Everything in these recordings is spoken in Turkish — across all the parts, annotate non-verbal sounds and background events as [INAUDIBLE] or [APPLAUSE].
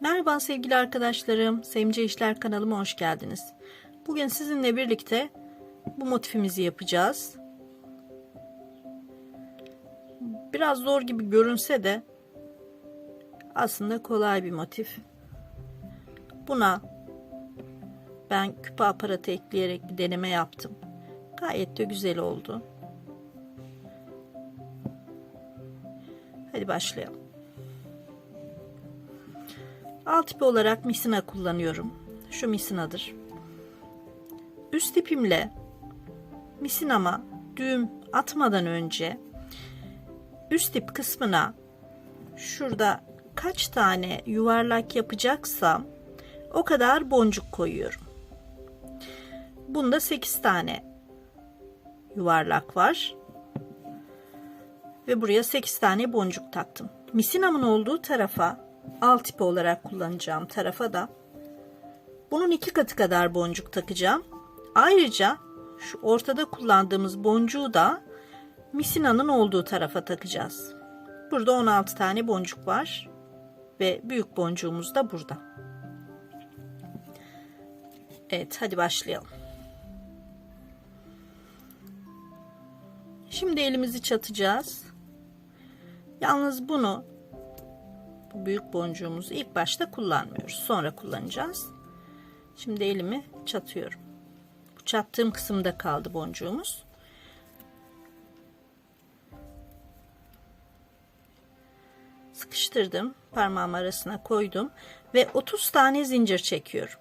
Merhaba sevgili arkadaşlarım. Sevimce İşler kanalıma hoş geldiniz. Bugün sizinle birlikte bu motifimizi yapacağız. Biraz zor gibi görünse de aslında kolay bir motif. Buna ben küpe aparatı ekleyerek bir deneme yaptım. Gayet de güzel oldu. Hadi başlayalım. Alt ipi olarak misina kullanıyorum. Şu misinadır. Üst ipimle misinama düğüm atmadan önce üst ip kısmına şurada kaç tane yuvarlak yapacaksam o kadar boncuk koyuyorum. Bunda 8 tane yuvarlak var. Ve buraya 8 tane boncuk taktım. Misinamın olduğu tarafa alt ipi olarak kullanacağım tarafa da bunun iki katı kadar boncuk takacağım. Ayrıca şu ortada kullandığımız boncuğu da misinanın olduğu tarafa takacağız. Burada 16 tane boncuk var ve büyük boncuğumuz da burada. Evet hadi başlayalım. Şimdi elimizi çatacağız. Yalnız bunu bu büyük boncuğumuzu ilk başta kullanmıyoruz. Sonra kullanacağız. Şimdi elimi çatıyorum. Bu çattığım kısımda kaldı boncuğumuz. Sıkıştırdım. Parmağım arasına koydum ve 30 tane zincir çekiyorum.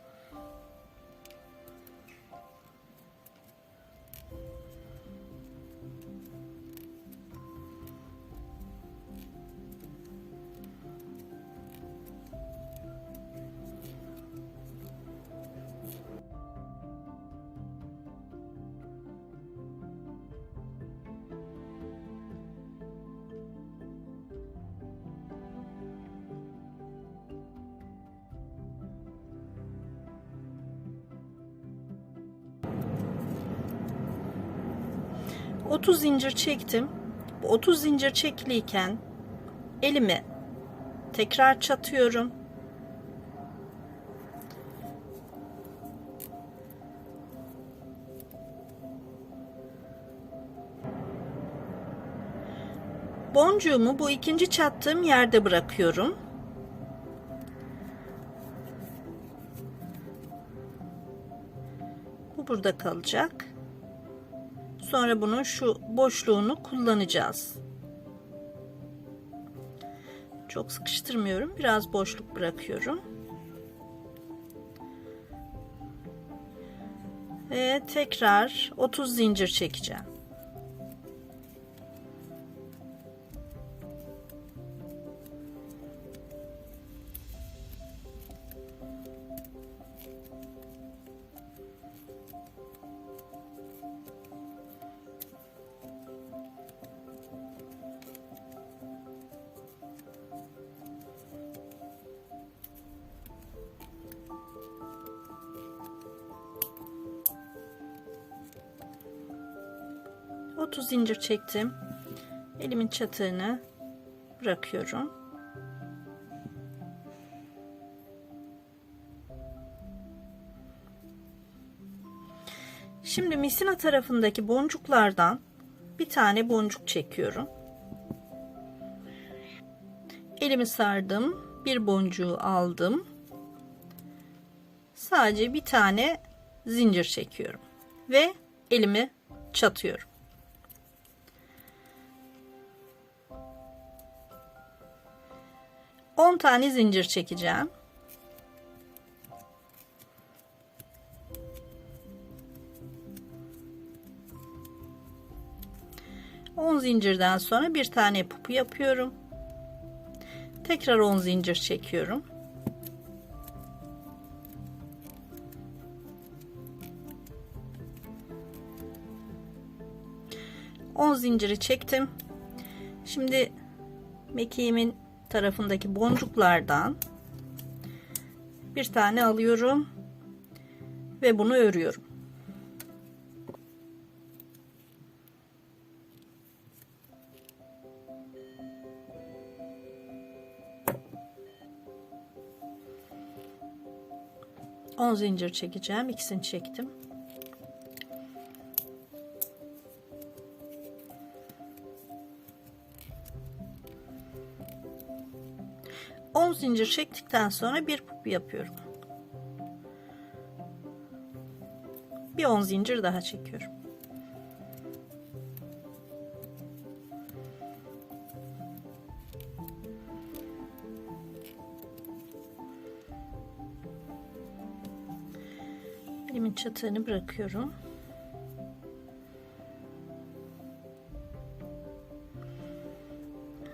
30 zincir çektim. Bu 30 zincir çekiliyken elimi tekrar çatıyorum. Boncuğumu bu ikinci çattığım yerde bırakıyorum. Bu burada kalacak. Sonra bunun şu boşluğunu kullanacağız. Çok sıkıştırmıyorum. Biraz boşluk bırakıyorum. Ve tekrar 30 zincir çekeceğim. 30 zincir çektim. Elimin çatığını bırakıyorum. Şimdi misina tarafındaki boncuklardan bir tane boncuk çekiyorum. Elimi sardım. Bir boncuğu aldım. Sadece bir tane zincir çekiyorum ve elimi çatıyorum. Tane zincir çekeceğim. On zincirden sonra bir tane pupu yapıyorum. Tekrar 10 zincir çekiyorum. On zinciri çektim. Şimdi mekiğimin tarafındaki boncuklardan bir tane alıyorum ve bunu örüyorum. 10 zincir çekeceğim. İkisini çektim. Zincir çektikten sonra bir pupu yapıyorum. Bir 10 zincir daha çekiyorum. Elimin çatığını bırakıyorum.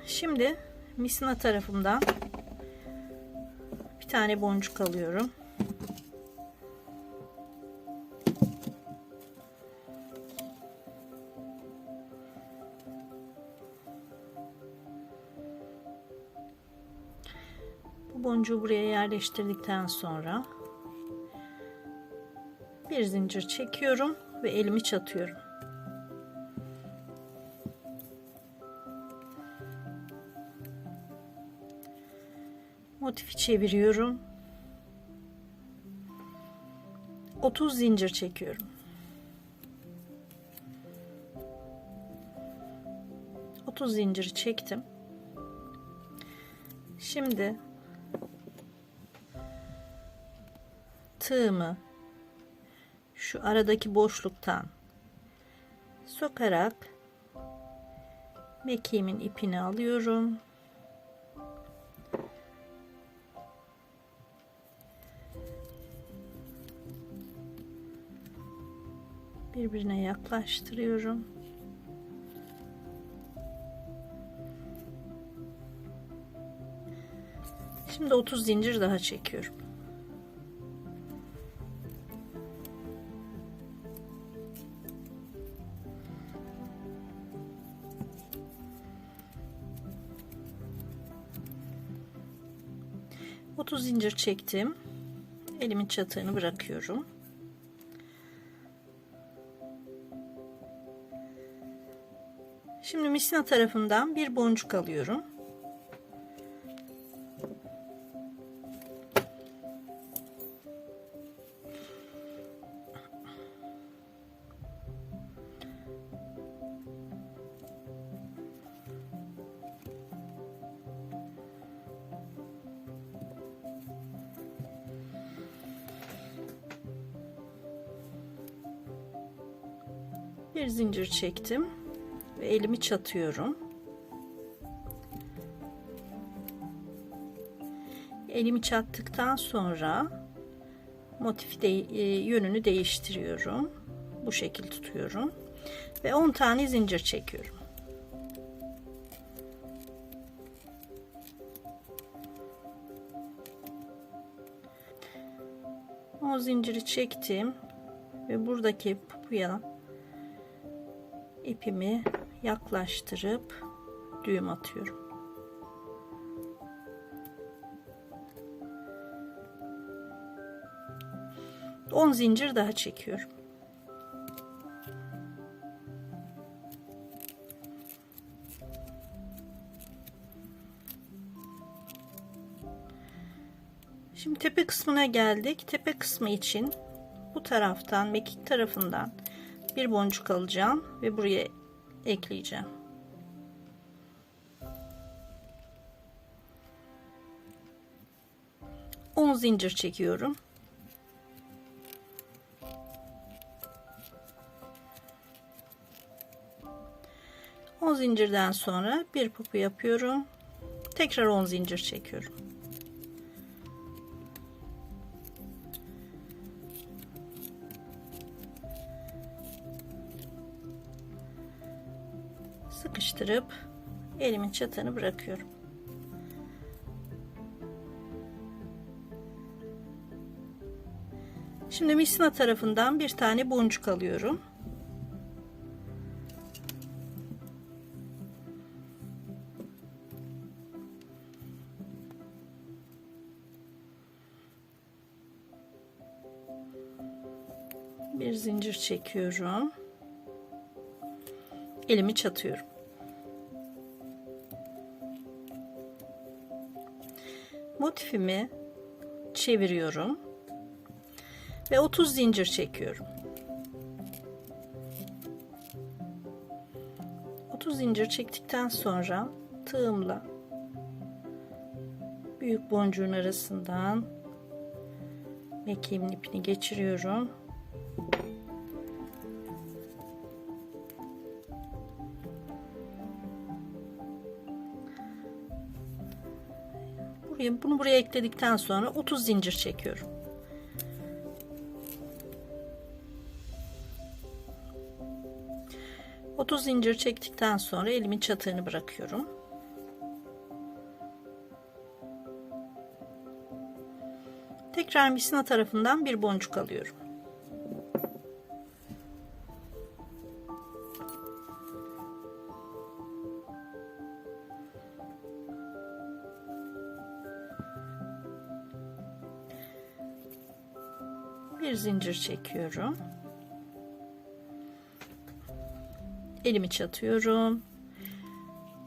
Şimdi misina tarafımdan tane boncuk alıyorum. Bu boncuğu buraya yerleştirdikten sonra bir zincir çekiyorum ve elimi çatıyorum. Motifi çeviriyorum. 30 zincir çekiyorum. 30 zinciri çektim. Şimdi tığımı şu aradaki boşluktan sokarak mekiğimin ipini alıyorum. Birbirine yaklaştırıyorum. Şimdi 30 zincir daha çekiyorum. Otuz zincir çektim. Elimin çatığını bırakıyorum. Şimdi misina tarafından bir boncuk alıyorum. Bir zincir çektim ve elimi çatıyorum. Elimi çattıktan sonra motif de, e, yönünü değiştiriyorum. Bu şekil tutuyorum ve 10 tane zincir çekiyorum. O zinciri çektim ve buradaki pupuya ipimi yaklaştırıp düğüm atıyorum. On zincir daha çekiyorum. Şimdi tepe kısmına geldik. Tepe kısmı için bu taraftan mekik tarafından bir boncuk alacağım ve buraya ekleyeceğim. On zincir çekiyorum. On zincirden sonra bir pupu yapıyorum. Tekrar on zincir çekiyorum. Sıkıştırıp elimin çatını bırakıyorum. Şimdi misina tarafından bir tane boncuk alıyorum. Bir zincir çekiyorum. Elimi çatıyorum. Motifimi çeviriyorum. Ve 30 zincir çekiyorum. 30 zincir çektikten sonra tığımla büyük boncuğun arasından mekiğimin ipini geçiriyorum. Buraya, bunu buraya ekledikten sonra 30 zincir çekiyorum. Otuz zincir çektikten sonra elimin çatığını bırakıyorum. Tekrar misina tarafından bir boncuk alıyorum. Zincir çekiyorum. Elimi çatıyorum.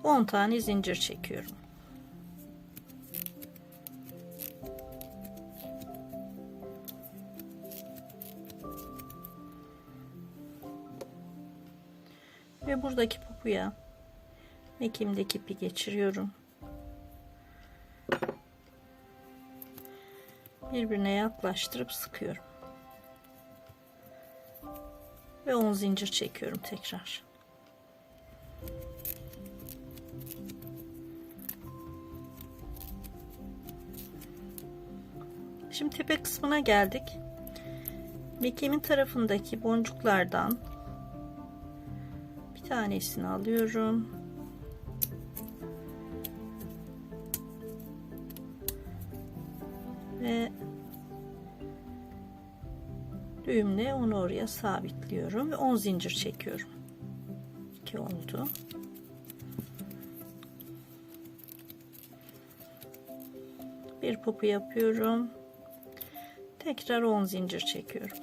10 tane zincir çekiyorum. Ve buradaki pupuya mekiğimdeki ipi geçiriyorum. Birbirine yaklaştırıp sıkıyorum. Ve 10 zincir çekiyorum tekrar. Şimdi tepe kısmına geldik. Mekiğimin tarafındaki boncuklardan bir tanesini alıyorum. Ve düğümle onu oraya sabitliyorum ve 10 zincir çekiyorum. 2 oldu. Bir popu yapıyorum. Tekrar 10 zincir çekiyorum.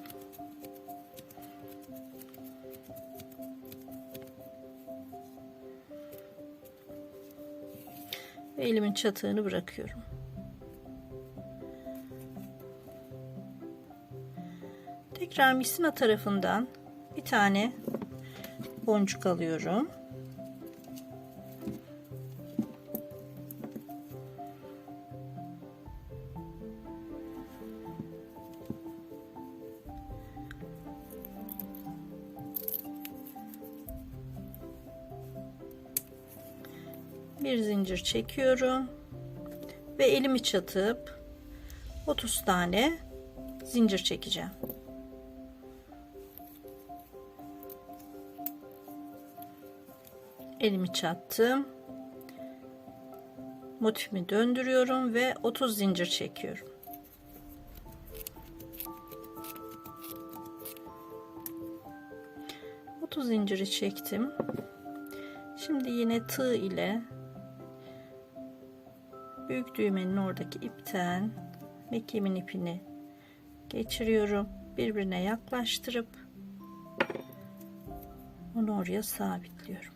Ve elimin çatığını bırakıyorum. Tekrar misina tarafından bir tane boncuk alıyorum. bir zincir çekiyorum ve elimi çatıp 30 tane zincir çekeceğim. Elimi çattım. Motifimi döndürüyorum ve 30 zincir çekiyorum. Otuz zinciri çektim. Şimdi yine tığ ile büyük düğmenin oradaki ipten mekiğimin ipini geçiriyorum. Birbirine yaklaştırıp onu oraya sabitliyorum.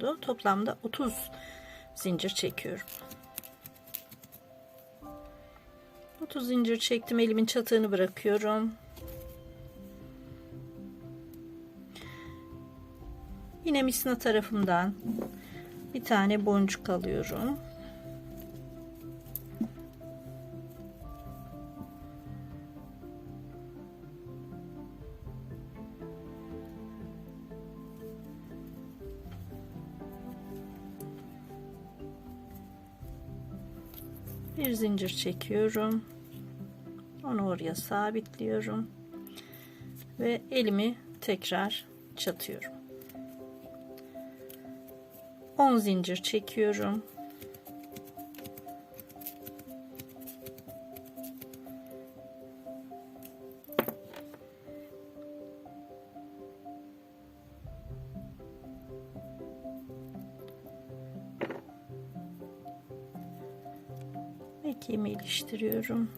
Oldu. Toplamda 30 zincir çekiyorum. 30 zincir çektim. Elimin çatığını bırakıyorum. Yine misina tarafından bir tane boncuk alıyorum. Zincir çekiyorum. Onu oraya sabitliyorum. Ve elimi tekrar çatıyorum. 10 zincir çekiyorum sıkıştırıyorum.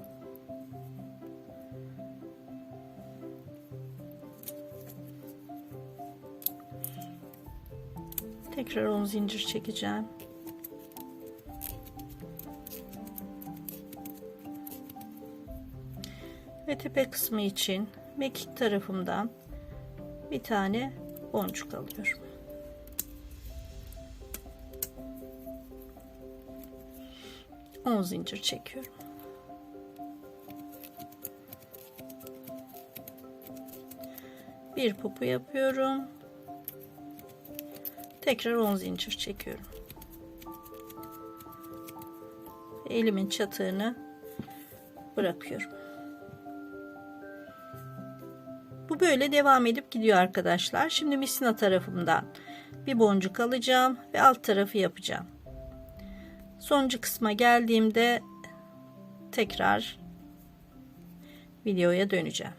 Tekrar 10 zincir çekeceğim. Ve tepe kısmı için mekik tarafımdan bir tane boncuk alıyorum. On zincir çekiyorum. Bir pupu yapıyorum. Tekrar 10 zincir çekiyorum. Elimin çatığını bırakıyorum. Bu böyle devam edip gidiyor arkadaşlar. Şimdi misina tarafımdan bir boncuk alacağım ve alt tarafı yapacağım. Sonuncu kısma geldiğimde tekrar videoya döneceğim.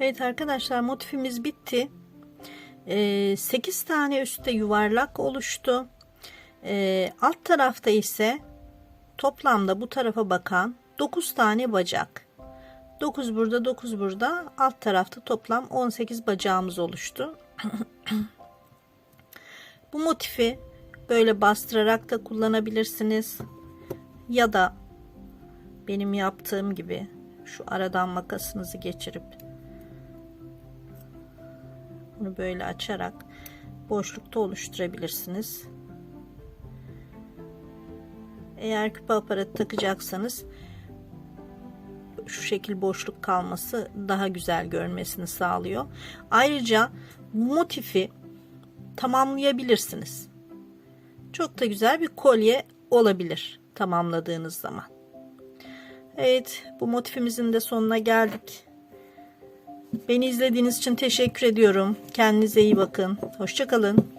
Evet arkadaşlar motifimiz bitti. Ee, 8 tane üstte yuvarlak oluştu. Ee, alt tarafta ise toplamda bu tarafa bakan 9 tane bacak. 9 burada 9 burada alt tarafta toplam 18 bacağımız oluştu. [CLEARS THROAT] bu motifi böyle bastırarak da kullanabilirsiniz. Ya da benim yaptığım gibi şu aradan makasınızı geçirip bunu böyle açarak boşlukta oluşturabilirsiniz. Eğer küpe aparatı takacaksanız şu şekil boşluk kalması daha güzel görünmesini sağlıyor. Ayrıca motifi tamamlayabilirsiniz. Çok da güzel bir kolye olabilir tamamladığınız zaman. Evet bu motifimizin de sonuna geldik. Beni izlediğiniz için teşekkür ediyorum. Kendinize iyi bakın. Hoşçakalın.